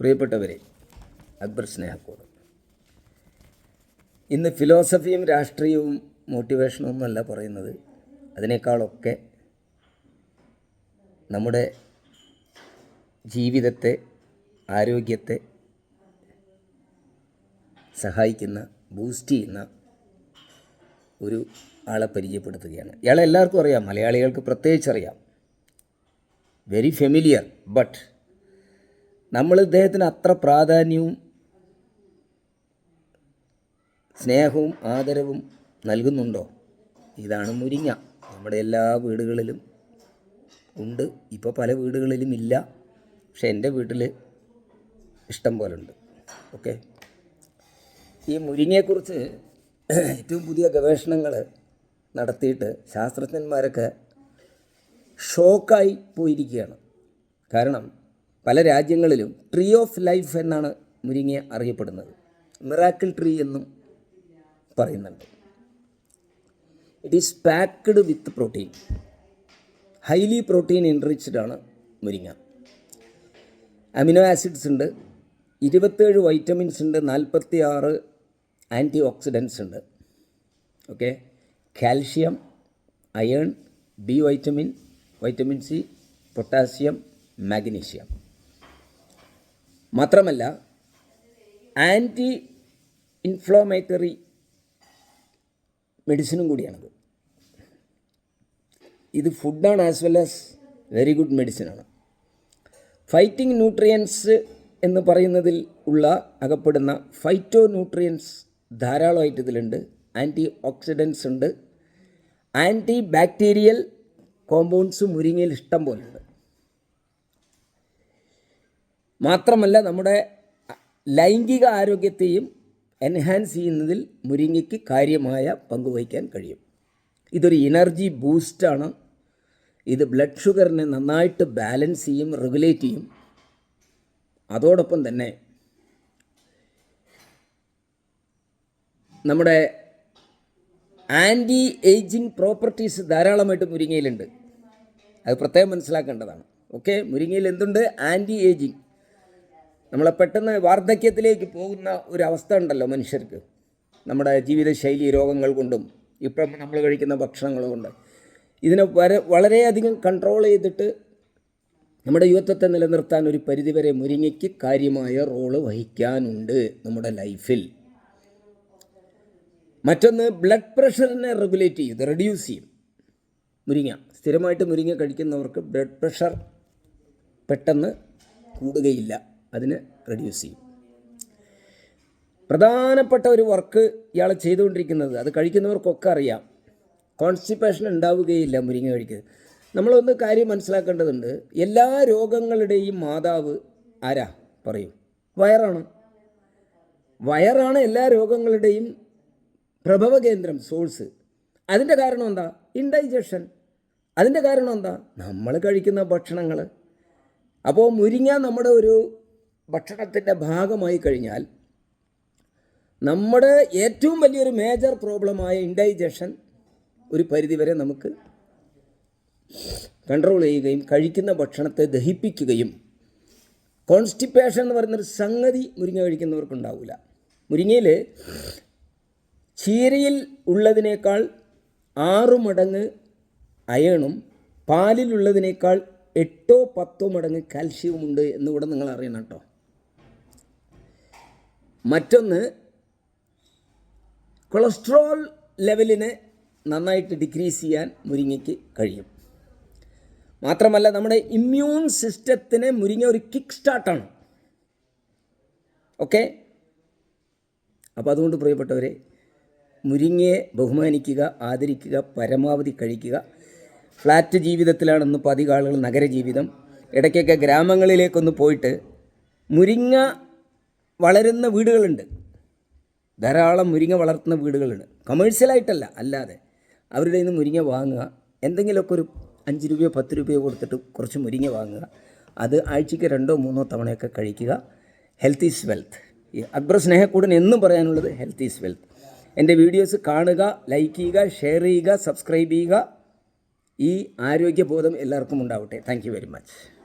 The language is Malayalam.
പ്രിയപ്പെട്ടവരെ അക്ബർ സ്നേഹക്കോട്. ഇന്ന് ഫിലോസഫിയും രാഷ്ട്രീയവും മോട്ടിവേഷനും ഒന്നുമല്ല പറയുന്നത്. അതിനേക്കാളൊക്കെ നമ്മുടെ ജീവിതത്തെ ആരോഗ്യത്തെ സഹായിക്കുന്ന ബൂസ്റ്റ് ചെയ്യുന്ന ഒരു ആളെ പരിചയപ്പെടുത്തുകയാണ്. ഇയാളെ എല്ലാവർക്കും അറിയാം മലയാളികൾക്ക് പ്രത്യേകിച്ച് അറിയാം വെരി ഫെമിലിയർ ബട്ട് നമ്മൾ ഇദ്ദേഹത്തിന് അത്ര പ്രാധാന്യവും സ്നേഹവും ആദരവും നൽകുന്നുണ്ടോ? ഇതാണ് മുരിങ്ങ. നമ്മുടെ എല്ലാ വീടുകളിലും ഉണ്ട്. ഇപ്പോൾ പല വീടുകളിലും ഇല്ല. പക്ഷെ എന്റെ വീട്ടിൽ ഇഷ്ടം പോലെ ഉണ്ട്. ഓക്കെ? ഈ മുരിങ്ങയെക്കുറിച്ച് ഏറ്റവും പുതിയ ഗവേഷണങ്ങൾ നടത്തിയിട്ട് ശാസ്ത്രജ്ഞന്മാരൊക്കെ ഷോക്കായി പോയിരിക്കുകയാണ്. കാരണം പല രാജ്യങ്ങളിലും ട്രീ ഓഫ് ലൈഫ് എന്നാണ് മുരിങ്ങ അറിയപ്പെടുന്നത്. മിറാക്കിൾ ട്രീ എന്നും പറയുന്നുണ്ട്. It is packed with protein highly protein enriched ആണ് മുരിങ്ങ. അമിനോ ആസിഡ്സ് ഉണ്ട്. ഇരുപത്തേഴ് വൈറ്റമിൻസ് ഉണ്ട്. നാൽപ്പത്തി ആറ് ആന്റി ഓക്സിഡൻസ് ഉണ്ട്. Okay calcium iron B vitamin vitamin C potassium magnesium മാത്രമല്ല ആന്റി ഇൻഫ്ലോമേറ്ററി മെഡിസിനും കൂടിയാണത്. ഇത് ഫുഡാണ് as well as very good മെഡിസിനാണ് fighting nutrients എന്ന് പറയുന്നതിൽ ഉള്ള അകപ്പെടുന്ന ഫൈറ്റോ ന്യൂട്രിയൻസ് ധാരാളമായിട്ട് ഇതിലുണ്ട്. ആന്റി ഓക്സിഡൻസ് ഉണ്ട്. ആന്റി ബാക്ടീരിയൽ കോമ്പൗണ്ട്സ് മുരിങ്ങയിൽ ഇഷ്ടം പോലുണ്ട് മാത്രമല്ല നമ്മുടെ ലൈംഗിക ആരോഗ്യത്തെയും എൻഹാൻസ് ചെയ്യുന്നതിൽ മുരിങ്ങയ്ക്ക് കാര്യമായ പങ്കുവഹിക്കാൻ കഴിയും. ഇതൊരു എനർജി ബൂസ്റ്റാണ് ഇത് ബ്ലഡ് ഷുഗറിനെ നന്നായിട്ട് ബാലൻസ് ചെയ്യും റെഗുലേറ്റ് ചെയ്യും. അതോടൊപ്പം തന്നെ നമ്മുടെ ആന്റി ഏജിങ് പ്രോപ്പർട്ടീസ് ധാരാളമായിട്ട് മുരിങ്ങയിലുണ്ട്. അത് പ്രത്യേകം മനസ്സിലാക്കേണ്ടതാണ്. ഓക്കെ മുരിങ്ങയിൽ എന്തുണ്ട്? ആന്റി ഏജിങ് നമ്മളെ പെട്ടെന്ന് വാർദ്ധക്യത്തിലേക്ക് പോകുന്ന ഒരു അവസ്ഥ ഉണ്ടല്ലോ മനുഷ്യർക്ക്. നമ്മുടെ ജീവിതശൈലി രോഗങ്ങൾ കൊണ്ടും ഇപ്പം നമ്മൾ കഴിക്കുന്ന ഭക്ഷണങ്ങൾ കൊണ്ട്. ഇതിനെ വര വളരെയധികം കൺട്രോൾ ചെയ്തിട്ട് നമ്മുടെ യുവത്വത്തെ നിലനിർത്താൻ ഒരു പരിധിവരെ മുരിങ്ങയ്ക്ക് കാര്യമായ റോൾ വഹിക്കാനുണ്ട് നമ്മുടെ ലൈഫിൽ മറ്റൊന്ന് ബ്ലഡ് പ്രഷറിനെ റെഗുലേറ്റ് ചെയ്യും ഇത് റെഡ്യൂസ് ചെയ്യും. മുരിങ്ങ സ്ഥിരമായിട്ട് മുരിങ്ങ കഴിക്കുന്നവർക്ക് ബ്ലഡ് പ്രഷർ പെട്ടെന്ന് കൂടുകയില്ല. അതിന് റെഡ്യൂസ് ചെയ്യും. പ്രധാനപ്പെട്ട ഒരു വർക്ക് ഇയാൾ ചെയ്തുകൊണ്ടിരിക്കുന്നത് അത് കഴിക്കുന്നവർക്കൊക്കെ അറിയാം. കോൺസ്റ്റിപ്പേഷൻ ഉണ്ടാവുകയില്ല മുരിങ്ങ കഴിക്കുന്നത്. നമ്മളൊന്ന് കാര്യം മനസ്സിലാക്കേണ്ടതുണ്ട് എല്ലാ രോഗങ്ങളുടെയും മാതാവ് ആരാ? പറയും. വയറാണ്. വയറാണ് എല്ലാ രോഗങ്ങളുടെയും പ്രഭവ കേന്ദ്രം സോഴ്സ് അതിന്റെ കാരണം എന്താ? ഇൻഡൈജഷൻ അതിന്റെ കാരണം എന്താ? നമ്മൾ കഴിക്കുന്ന ഭക്ഷണങ്ങൾ അപ്പോൾ മുരിങ്ങ നമ്മുടെ ഒരു ഭക്ഷണത്തിന്റെ ഭാഗമായി കഴിഞ്ഞാൽ നമ്മുടെ ഏറ്റവും വലിയൊരു മേജർ പ്രോബ്ലമായ ഇൻഡൈജഷൻ ഒരു പരിധിവരെ നമുക്ക് കൺട്രോൾ ചെയ്യുകയും കഴിക്കുന്ന ഭക്ഷണത്തെ ദഹിപ്പിക്കുകയും കോൺസ്റ്റിപ്പേഷൻ എന്ന് പറയുന്നൊരു സംഗതി മുരിങ്ങ കഴിക്കുന്നവർക്കുണ്ടാവില്ല മുരിങ്ങയിൽ ചീരയിൽ ഉള്ളതിനേക്കാൾ ആറു മടങ്ങ് അയണും പാലിലുള്ളതിനേക്കാൾ എട്ടോ പത്തോ മടങ്ങ് കാൽഷ്യവും ഉണ്ട് എന്നുകൂടെ നിങ്ങൾ അറിയണം കേട്ടോ. മറ്റൊന്ന് കൊളസ്ട്രോൾ ലെവലിനെ നന്നായിട്ട് ഡിക്രീസ് ചെയ്യാൻ മുരിങ്ങയ്ക്ക് കഴിയും. മാത്രമല്ല നമ്മുടെ ഇമ്മ്യൂൺ സിസ്റ്റത്തിന് മുരിങ്ങ ഒരു കിക്ക് സ്റ്റാർട്ടാണ് ഓക്കെ അപ്പോൾ അതുകൊണ്ട് പ്രിയപ്പെട്ടവരെ മുരിങ്ങയെ ബഹുമാനിക്കുക ആദരിക്കുക പരമാവധി കഴിക്കുക. ഫ്ലാറ്റ് ജീവിതത്തിലാണെന്ന് പതികാളുകൾ നഗരജീവിതം. ഇടയ്ക്കൊക്കെ ഗ്രാമങ്ങളിലേക്കൊന്ന് പോയിട്ട് മുരിങ്ങ വളരുന്ന വീടുകളുണ്ട്. ധാരാളം മുരിങ്ങ വളർത്തുന്ന വീടുകളുണ്ട്. കമേഴ്ഷ്യലായിട്ടല്ല അല്ലാതെ അവരുടെ നിന്ന് മുരിങ്ങ വാങ്ങുക എന്തെങ്കിലുമൊക്കെ ഒരു അഞ്ച് രൂപയോ പത്ത് രൂപയോ കൊടുത്തിട്ട് കുറച്ച് മുരിങ്ങ വാങ്ങുക അത് ആഴ്ചയ്ക്ക് രണ്ടോ മൂന്നോ തവണയൊക്കെ കഴിക്കുക. Health is wealth Akbar Snehakkoodan എന്നും പറയാനുള്ളത് ഹെൽത്ത് ഈസ് വെൽത്ത് എന്റെ വീഡിയോസ് കാണുക ലൈക്ക് ചെയ്യുക ഷെയർ ചെയ്യുക സബ്സ്ക്രൈബ് ചെയ്യുക. ഈ ആരോഗ്യബോധം എല്ലാവർക്കും ഉണ്ടാവട്ടെ. Thank very much